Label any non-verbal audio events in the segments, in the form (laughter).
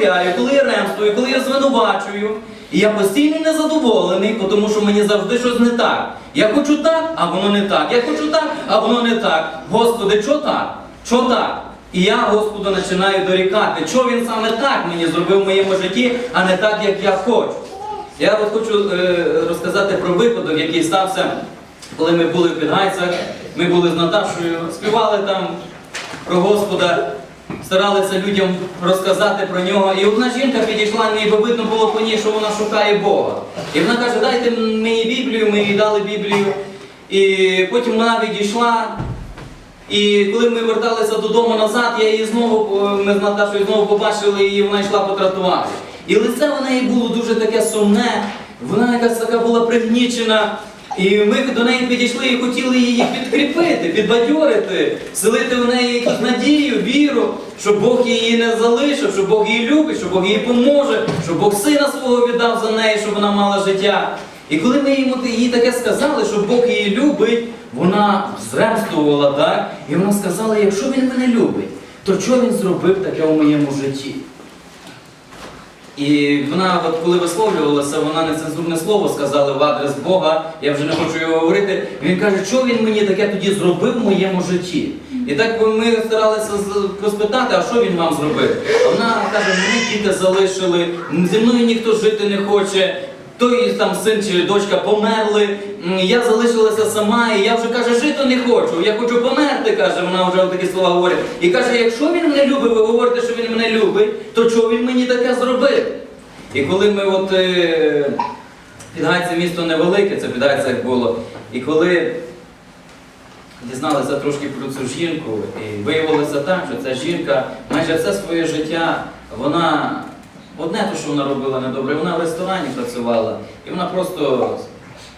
я коли я ремствую, коли я звинувачую. І я постійно незадоволений, тому що мені завжди щось не так. Я хочу так, а воно не так. Я хочу так, а воно не так. Господи, що так? Що так? І я Господу починаю дорікати, що він саме так мені зробив в моєму житті, а не так, як я хочу. Я от хочу е, розказати про випадок, який стався, коли ми були в Підгайцях, ми були з Наташою, співали там про Господа, старалися людям розказати про нього. І одна жінка підійшла, ніби видно було по ній, що вона шукає Бога. І вона каже, дайте мені Біблію, ми їй дали Біблію. І потім вона відійшла. І коли ми верталися додому назад, я її знову, е, ми з Наташою знову побачили її, вона йшла по тротуарі. І лице в неї було дуже таке сумне, вона якась така була пригнічена. І ми до неї підійшли і хотіли її підкріпити, підбадьорити, вселити в неї якусь надію, віру, що Бог її не залишив, що Бог її любить, що Бог їй поможе, що Бог сина свого віддав за неї, щоб вона мала життя. І коли ми їй таке сказали, що Бог її любить, вона зремствувала, так? І вона сказала, якщо він мене любить, то що він зробив таке у моєму житті? І вона, от коли висловлювалася, вона нецензурне слово сказала в адрес Бога, я вже не хочу його говорити. Він каже, що він мені таке тоді зробив в моєму житті. І так ми старалися розпитати, а що він вам зробив? А вона каже, мені діти залишили, зі мною ніхто жити не хоче. Той там син чи дочка померли, я залишилася сама, і я вже каже, жити не хочу. Я хочу померти, каже, вона вже такі слова говорить. І каже, якщо він мене любить, ви говорите, що він мене любить, то чого він мені таке зробив? І коли ми от е, місто невелике, це Підгайце як було. І коли дізналися трошки про цю жінку, і виявилося так, що ця жінка майже все своє життя, вона одне те, що вона робила недобре, вона в ресторані працювала, і вона просто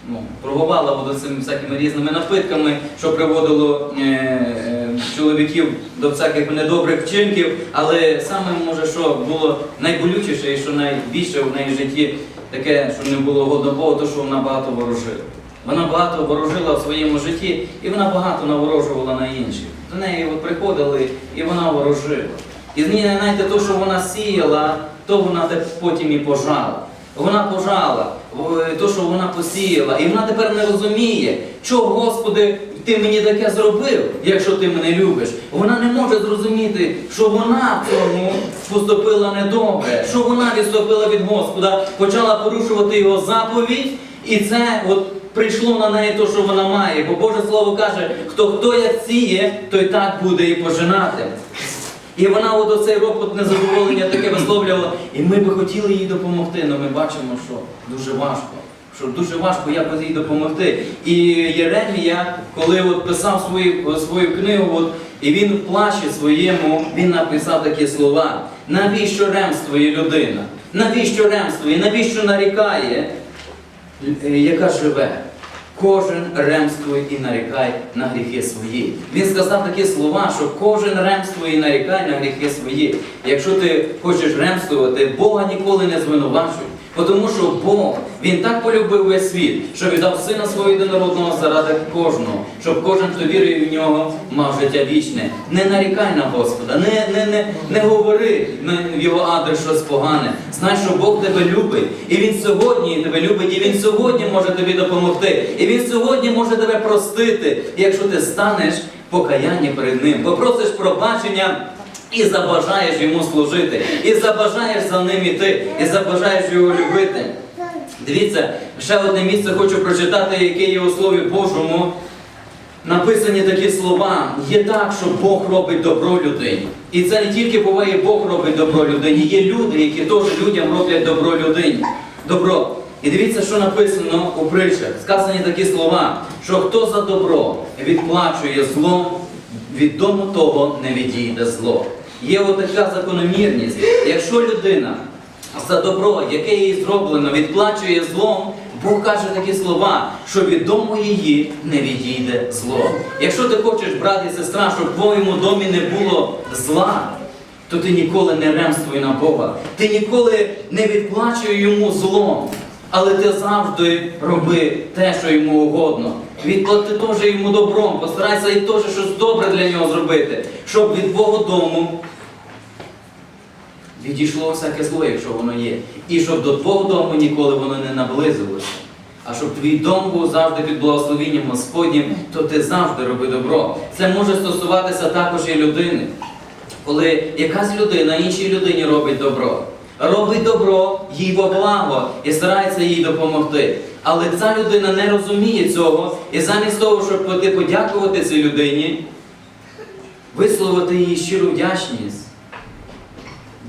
ну, торгувала от цими всякими різними напитками, що приводило е, е, чоловіків до всяких недобрих вчинків. Але саме може, що було найболючіше і що найбільше в неї в житті таке, що не було годно Богу, то що вона багато ворожила. Вона багато ворожила в своєму житті, і вона багато наворожувала на інших. До неї приходили, і вона ворожила. І знаєте, то, що вона сіяла, то вона потім і пожала. Вона пожала, то, що вона посіяла, і вона тепер не розуміє, чого, Господи, ти мені таке зробив, якщо ти мене любиш. Вона не може зрозуміти, що вона цьому поступила недобре, що вона відступила від Господа, почала порушувати його заповідь, і це от прийшло на неї те, що вона має. Бо Боже Слово каже, хто хто як сіє, той так буде і пожинати. І вона от оцей ропот незадоволення таке висловлювала, і ми би хотіли їй допомогти, але ми бачимо, що дуже важко. Що дуже важко якось їй допомогти. І Єремія, коли от писав свою, свою книгу, от, і він в плачі своєму, він написав такі слова: навіщо ремствує людина? Навіщо ремствує? Навіщо нарікає, е, яка живе? Кожен ремствує і нарікає на гріхи свої. Він сказав такі слова, що кожен ремствує і нарікає на гріхи свої. Якщо ти хочеш ремствувати, Бога ніколи не звинувачуй. Тому що Бог, Він так полюбив весь світ, що віддав сина свого єдинородного заради кожного, щоб кожен, хто вірує в нього, мав життя вічне. Не нарікай на Господа, не, не, не, не говори в його адрес щось погане. Знай, що Бог тебе любить, і Він сьогодні тебе любить, і Він сьогодні може тобі допомогти, і Він сьогодні може тебе простити, якщо ти станеш в покаянні перед Ним, попросиш пробачення. І забажаєш йому служити, і забажаєш за ним іти, і забажаєш його любити. Дивіться, ще одне місце хочу прочитати, яке є у Слові Божому. Написані такі слова. Є так, що Бог робить добро людині. І це не тільки буває, Бог робить добро людині. Є люди, які теж людям роблять добро людині. Добро. І дивіться, що написано у притчах. Сказані такі слова, що хто за добро відплачує злом, від дому того не відійде зло. Є отака закономірність. Якщо людина за добро, яке їй зроблено, відплачує злом, Бог каже такі слова, що від дому її не відійде зло. Якщо ти хочеш, брат і сестра, щоб в твоєму домі не було зла, то ти ніколи не ремствуй на Бога. Ти ніколи не відплачуй йому злом. Але ти завжди роби те, що йому угодно. Відплати теж йому добром, постарайся і теж щось добре для нього зробити, щоб від твого дому відійшло всяке зло, якщо воно є. І щоб до твого дому ніколи воно не наблизилося. А щоб твій дом був завжди під благословенням Господнім, то ти завжди роби добро. Це може стосуватися також і людини. Коли якась людина іншій людині робить добро, робить добро їй во благо і старається їй допомогти. Але ця людина не розуміє цього, і замість того, щоб подякувати цій людині, висловити їй щиру вдячність,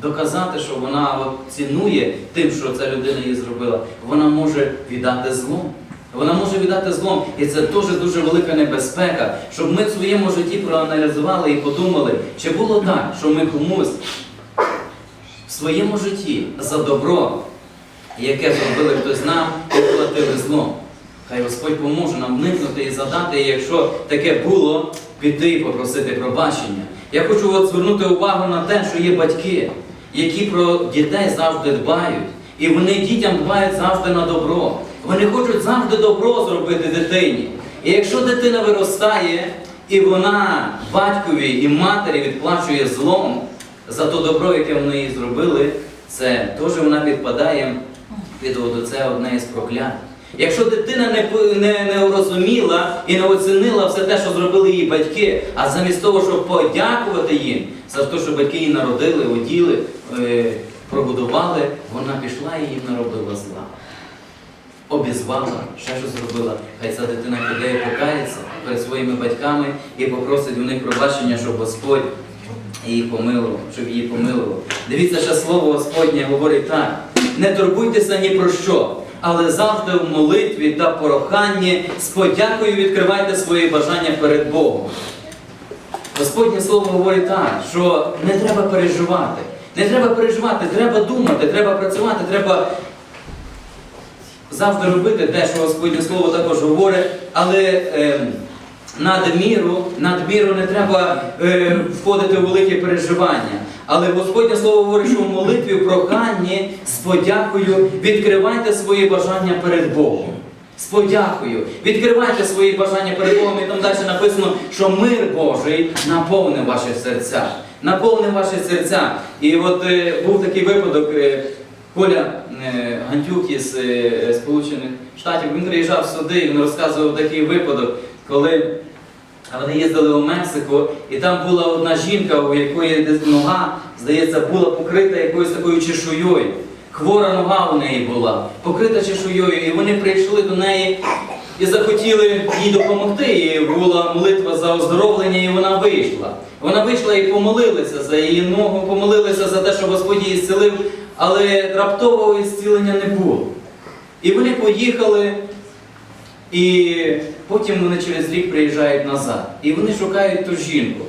доказати, що вона от цінує тим, що ця людина їй зробила, вона може віддати злом. Вона може віддати злом. І це теж дуже велика небезпека, щоб ми в своєму житті проаналізували і подумали, чи було так, що ми комусь в своєму житті за добро, яке зробили хтось нам, відплатили злом. Хай Господь поможе нам вникнути і задати, і якщо таке було, піти і попросити пробачення. Я хочу от звернути увагу на те, що є батьки, які про дітей завжди дбають. І вони дітям дбають завжди на добро. Вони хочуть завжди добро зробити дитині. І якщо дитина виростає, і вона батькові і матері відплачує злом за то добро, яке вони їй зробили, це теж вона підпадає під оце одне із проклять. Якщо дитина не, не, не розуміла і не оцінила все те, що зробили її батьки, а замість того, щоб подякувати їм за те, що батьки її народили, оділи, е, прогодували, вона пішла і їм наробила зла. Обізвала, ще щось зробила. Хай ця дитина піде і покається перед своїми батьками і попросить у них пробачення, щоб Господь її помилував, щоб її помилував. Дивіться, що слово Господнє говорить так: не турбуйтеся ні про що, але завжди в молитві та пороханні з подякою відкривайте свої бажання перед Богом. Господнє слово говорить так, що не треба переживати. Не треба переживати, треба думати, треба працювати, треба завжди робити те, що Господнє Слово також говорить, але е, надміру, надміру не треба е, входити у великі переживання. Але Господнє Слово говорить, що в молитві, в проханні з подякою відкривайте свої бажання перед Богом. З подякою. Відкривайте свої бажання перед Богом, і там далі написано, що мир Божий наповнив ваші серця. Наповнив ваші серця. І от е, був такий випадок, е, Коля е, Гантюк із е, Сполучених Штатів, він приїжджав сюди, і він розказував такий випадок, коли вони їздили у Мексику, і там була одна жінка, у якої нога, здається, була покрита якоюсь такою чешуєю. Хвора нога у неї була, покрита чешуєю, і вони прийшли до неї і захотіли їй допомогти. І була молитва за оздоровлення, і вона вийшла. Вона вийшла і помолилися за її ногу, помолилися за те, що Господь її зцілив, але раптового зцілення не було. І вони поїхали, і потім вони через рік приїжджають назад. І вони шукають ту жінку.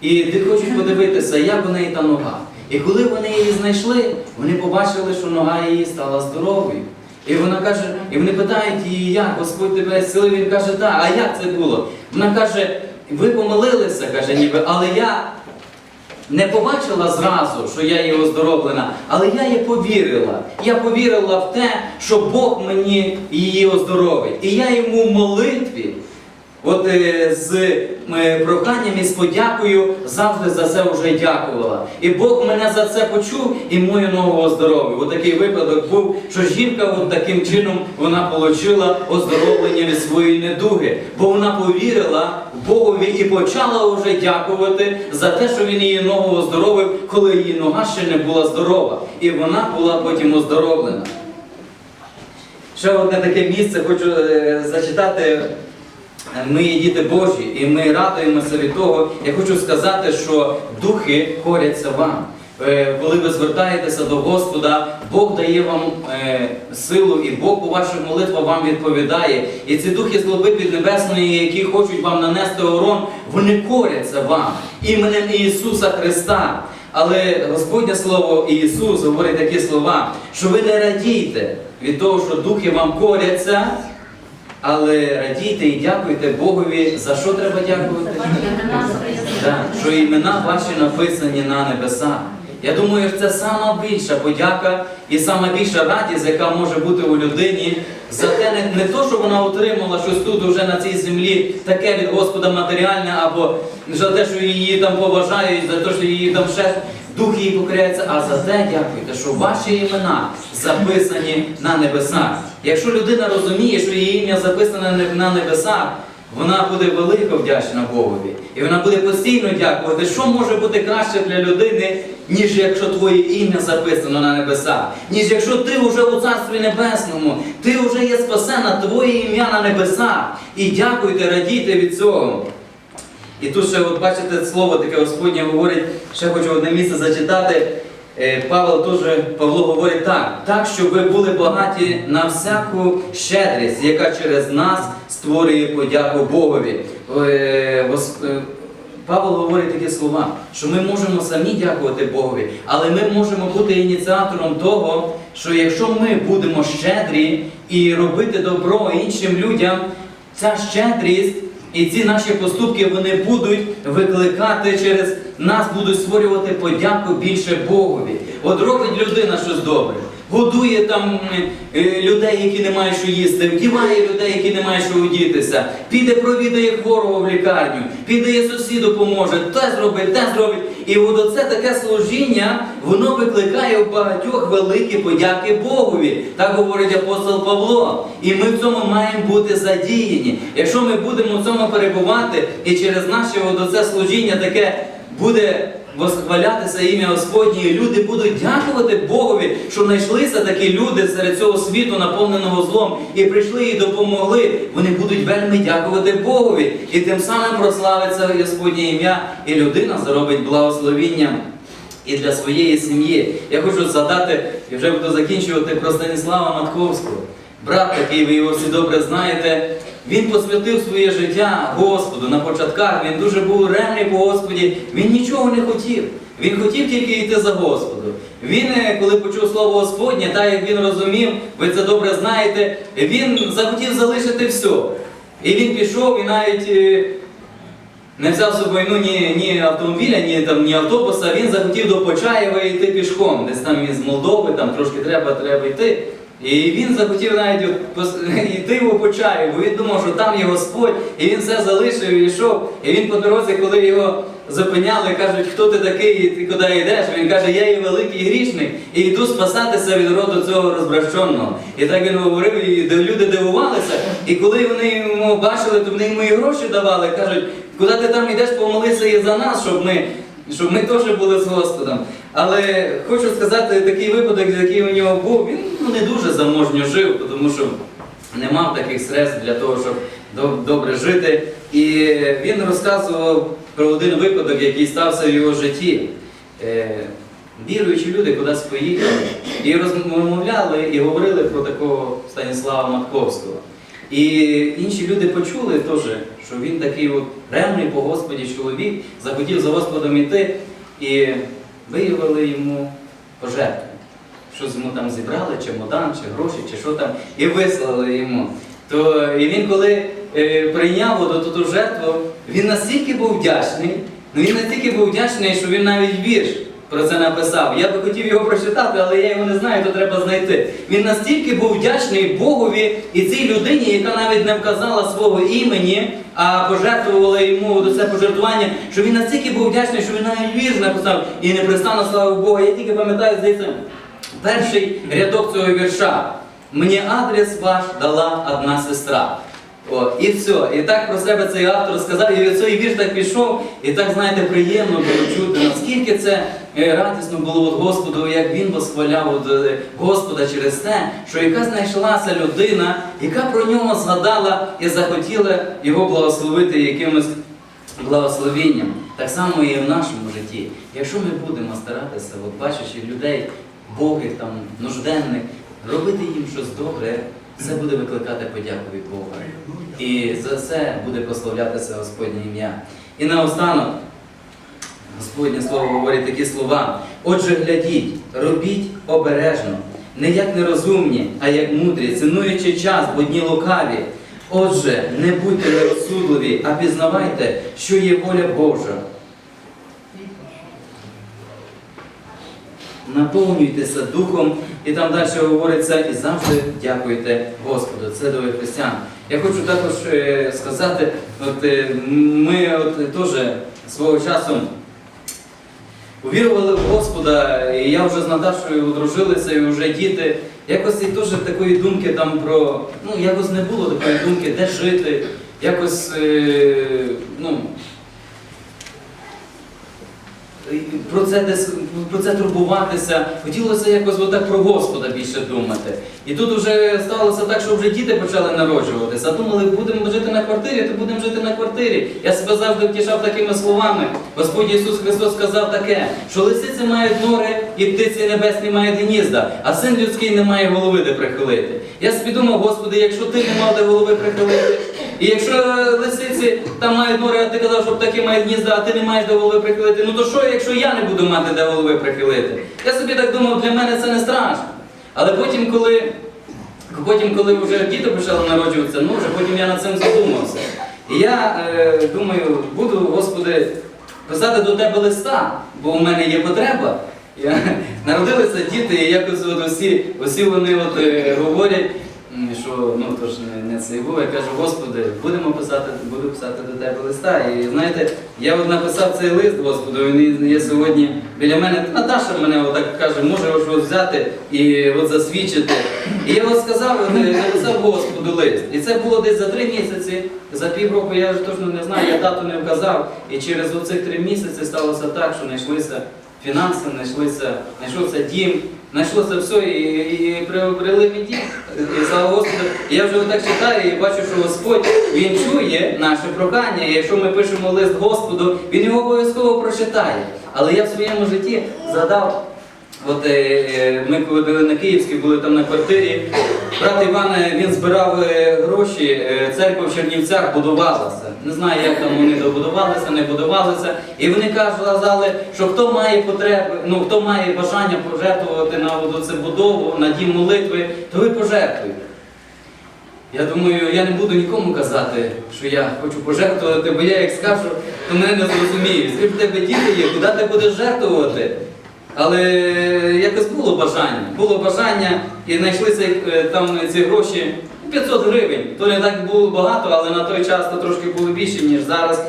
І хочуть подивитися, як у неї та нога. І коли вони її знайшли, вони побачили, що нога її стала здоровою. І вона каже, і вони питають її, як Господь тебе зцілив, він каже, так, а як це було? Вона каже, ви помилилися, каже, ніби, але я не побачила зразу, що я є оздоровлена, але я їй повірила. Я повірила в те, що Бог мені її оздоровить. І я йому в молитві, от е, з е, проханням і з подякою завжди за це вже дякувала. І Бог мене за це почув і мою ногу оздоровив. От такий випадок був, що жінка от таким чином вона отримала оздоровлення від своєї недуги, бо вона повірила Богові і почала вже дякувати за те, що він її ногу оздоровив, коли її нога ще не була здорова. І вона була потім оздоровлена. Ще одне таке місце хочу е, зачитати. Ми є діти Божі, і ми радуємося від того. Я хочу сказати, що духи коряться вам. Е, Коли ви звертаєтеся до Господа, Бог дає вам е, силу, і Бог у ваших молитвах вам відповідає. І ці духи злоби піднебесної, які хочуть вам нанести урон, вони коряться вам іменем Ісуса Христа. Але Господнє Слово Ісус говорить такі слова, що ви не радійте від того, що духи вам коряться. Але радійте і дякуйте Богові. За що треба дякувати? Так, що імена ваші написані на небесах. Я думаю, що це сама більша подяка і сама більша радість, яка може бути у людині за те, не, не то, що вона отримала щось тут уже на цій землі, таке від Господа матеріальне, або за те, що її там поважають, за те, що її там ще дух її покоряється, а за те дякуйте, що ваші імена записані на небесах. Якщо людина розуміє, що її ім'я записане на небесах, вона буде велико вдячна Богові. І вона буде постійно дякувати, що може бути краще для людини, ніж якщо твоє ім'я записано на небесах, ніж якщо ти вже у Царстві Небесному, ти вже є спасена, твоє ім'я на небесах. І дякуйте, радійте від цього. І тут ще, от бачите, слово таке Господнє говорить, ще хочу одне місце зачитати. Е, Павло теж Павло говорить так, так, щоб ви були багаті на всяку щедрість, яка через нас створює подяку Богові. Е, е, Павло говорить такі слова, що ми можемо самі дякувати Богові, але ми можемо бути ініціатором того, що якщо ми будемо щедрі і робити добро іншим людям, ця щедрість і ці наші поступки вони будуть викликати через нас, будуть створювати подяку більше Богові. От робить людина щось добре. Годує там е, людей, які не мають що їсти, вдіває людей, які не мають що одітися, піде провідає хворого в лікарню, піде сусіду поможе, те зробить, те зробить. І от оце таке служіння, воно викликає у багатьох великі подяки Богові. Так говорить апостол Павло. І ми в цьому маємо бути задіяні. Якщо ми будемо в цьому перебувати, і через наше от оце служіння таке буде восхвалятися ім'я Господнє, і люди будуть дякувати Богові, що знайшлися такі люди серед цього світу, наповненого злом, і прийшли і допомогли. Вони будуть вельми дякувати Богові. І тим самим прославиться Господнє ім'я, і людина заробить благословіння. І для своєї сім'ї. Я хочу згадати, і вже буду закінчувати про Станіслава Матковського. Брат такий, ви його всі добре знаєте. Він посвятив своє життя Господу на початках. Він дуже був ревний по Господі. Він нічого не хотів. Він хотів тільки йти за Господу. Він, е, коли почув слово Господнє, так як він розумів, ви це добре знаєте, він захотів залишити все. І він пішов і навіть. е, не взяв з собою ну, ні, ні автомобіля, ні, там, ні автобуса, він захотів до Почаєва йти пішком. Десь там із Молдови, там трошки треба, треба йти. І він захотів навіть (laughs) йти у Почаєв, бо він думав, що там є Господь, і він все залишив і йшов. І він по дорозі, коли його зупиняли, кажуть, хто ти такий, і ти куди йдеш? Він каже, я є великий грішник і йду спасатися від роду цього розбращеного. І так він говорив, і люди дивувалися. І коли вони йому бачили, то вони йому і гроші давали, кажуть, куди ти там йдеш, помолися і за нас, щоб ми, щоб ми теж були з Господом. Але хочу сказати, такий випадок, який у нього був, він ну, не дуже заможньо жив, тому що не мав таких средств для того, щоб добре жити. І він розказував про один випадок, який стався в його житті. Е, Віруючі люди кудись поїхали і розмовляли і говорили про такого Станіслава Матковського. І інші люди почули теж, що він такий от ревний по Господі чоловік, захотів за Господом іти і виявили йому пожертву. Щось йому там зібрали, чемодан, чи гроші, чи що там, і вислали йому. То і він, коли е, прийняв ту жертву, він настільки був вдячний, ну він настільки був вдячний, що він навіть вірш про це написав. Я би хотів його прочитати, але я його не знаю, то треба знайти. Він настільки був вдячний Богові і цій людині, яка навіть не вказала свого імені, а пожертвувала йому до це пожертвування, що він настільки був вдячний, що він навіть вірш написав і не пристану славу Бога. Я тільки пам'ятаю, здається, перший рядок цього вірша. Мені адрес ваш дала одна сестра. О, і все. І так про себе цей автор сказав, і цей вірш так пішов, і так, знаєте, приємно було чути, наскільки це е, радісно було от Господу, як він восхваляв от, е, Господа через те, що яка знайшлася людина, яка про нього згадала і захотіла його благословити якимось благословенням. Так само і в нашому житті. Якщо ми будемо старатися, от бачачи людей, богих, там, нужденних, робити їм щось добре, це буде викликати подяку від Бога. І за це буде прославлятися Господнє ім'я. І наостанок, Господнє Слово говорить такі слова. Отже, глядіть, робіть обережно, не як нерозумні, а як мудрі, цінуючи час, бо дні лукаві. Отже, не будьте нерозсудливі, а пізнавайте, що є воля Божа. Наповнюйтеся духом, і там далі говориться, і завжди дякуйте Господу. Це до християн. Я хочу також е, сказати, от е, ми от теж свого часу увірували в Господа, і я вже з Наташою одружилися, і вже діти. Якось і теж такої думки там про. Ну, якось не було такої думки, де жити, якось, е, ну. Про це десь про це турбуватися, хотілося якось отак про Господа більше думати. І тут вже сталося так, що вже діти почали народжуватися. А думали, будемо жити на квартирі, то будемо жити на квартирі. Я себе завжди втішав такими словами. Господь Ісус Христос сказав таке, що лисиці мають нори і птиці небесні мають гнізда, а син людський не має голови де прихилити. Я собі думав, Господи, якщо ти не мав де голови прихилити, і якщо лисиці там мають нори, а ти казав, що птахи мають гнізда, а ти не маєш де голови прихилити, ну то що, якщо я не буду мати де голови прихилити? Я собі так думав, для мене це не страшно. Але потім, коли, потім, коли вже діти почали народжуватися, ну вже потім я над цим задумався. І я е, думаю, буду, Господи, писати до тебе листа, бо у мене є потреба. Я, народилися діти, і якось от усі, усі вони от, е, говорять, м, що ну то ж не, не це і було. Я кажу, Господи, будемо писати, буду писати до тебе листа. І знаєте, я от написав цей лист, Господу, він є сьогодні біля мене. Наташа мене отак каже, може от взяти і от засвідчити. І я от сказав, от, е, написав Господу лист. І це було десь за три місяці, за півроку я ж точно не знаю, я дату не вказав. І через оцих три місяці сталося так, що знайшлися фінанси, знайшлися, знайшовся дім, знайшлося все і, і, і приобрели мені. І слава Господу. Я вже отак читаю і бачу, що Господь Він чує наше прохання. І якщо ми пишемо лист Господу, Він його обов'язково прочитає. Але я в своєму житті згадав. От е, ми коли були на Київській, були там на квартирі. Брат Іван е, він збирав е, гроші, е, церква в Чернівцях будувалася. Не знаю, як там вони добудувалися, не будувалися. І вони казали, що хто має потреби, ну хто має бажання пожертвувати на оце будову, на дім молитви, то ви пожертвуйте. Я думаю, я не буду нікому казати, що я хочу пожертвувати, бо я як скажу, то мене не зрозуміють. Якщо в тебе діти є, куди ти будеш жертвувати? Але якось було бажання. Було бажання і знайшлися е, там ці гроші 500 гривень. То не так було багато, але на той час то трошки було більше, ніж зараз.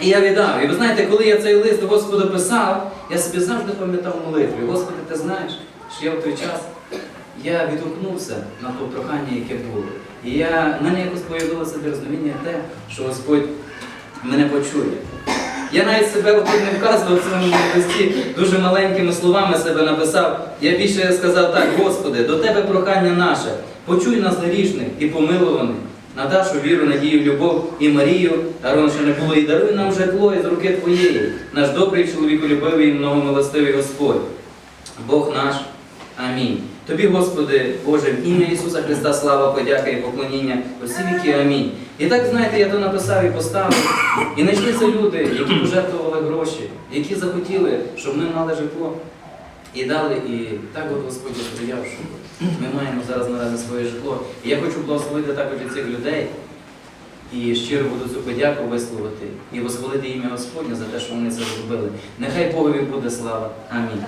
І я віддав. І ви знаєте, коли я цей лист до Господу писав, я собі завжди пам'ятав молитві. Господи, ти знаєш, що я в той час я відгукнувся на то прохання, яке було. І я, в мене якось появилося дерзновіння те, що Господь мене почує. Я навіть себе отут не вказував в цьому листі, дуже маленькими словами себе написав. Я більше сказав так, Господи, до Тебе прохання наше, почуй нас грішних і помилуваних, Наташу, віру, надію, любов і Марію, а раніше не було, і даруй нам житло із руки Твоєї, наш добрий чоловіколюбивий і многомилостивий Господь, Бог наш. Амінь. Тобі, Господи, Боже, в ім'я Ісуса Христа, слава, подяка і поклоніння усі віки. Амінь. І так, знаєте, я то написав і поставив. І знайшлися люди, які пожертвували гроші, які захотіли, щоб ми мали житло. І дали, і так от Господь сприяв, що ми маємо зараз наразі своє житло. І я хочу благословити також і цих людей. І щиро буду цю подяку висловити і восхвалити ім'я Господнє за те, що вони це зробили. Нехай Богові буде слава. Амінь.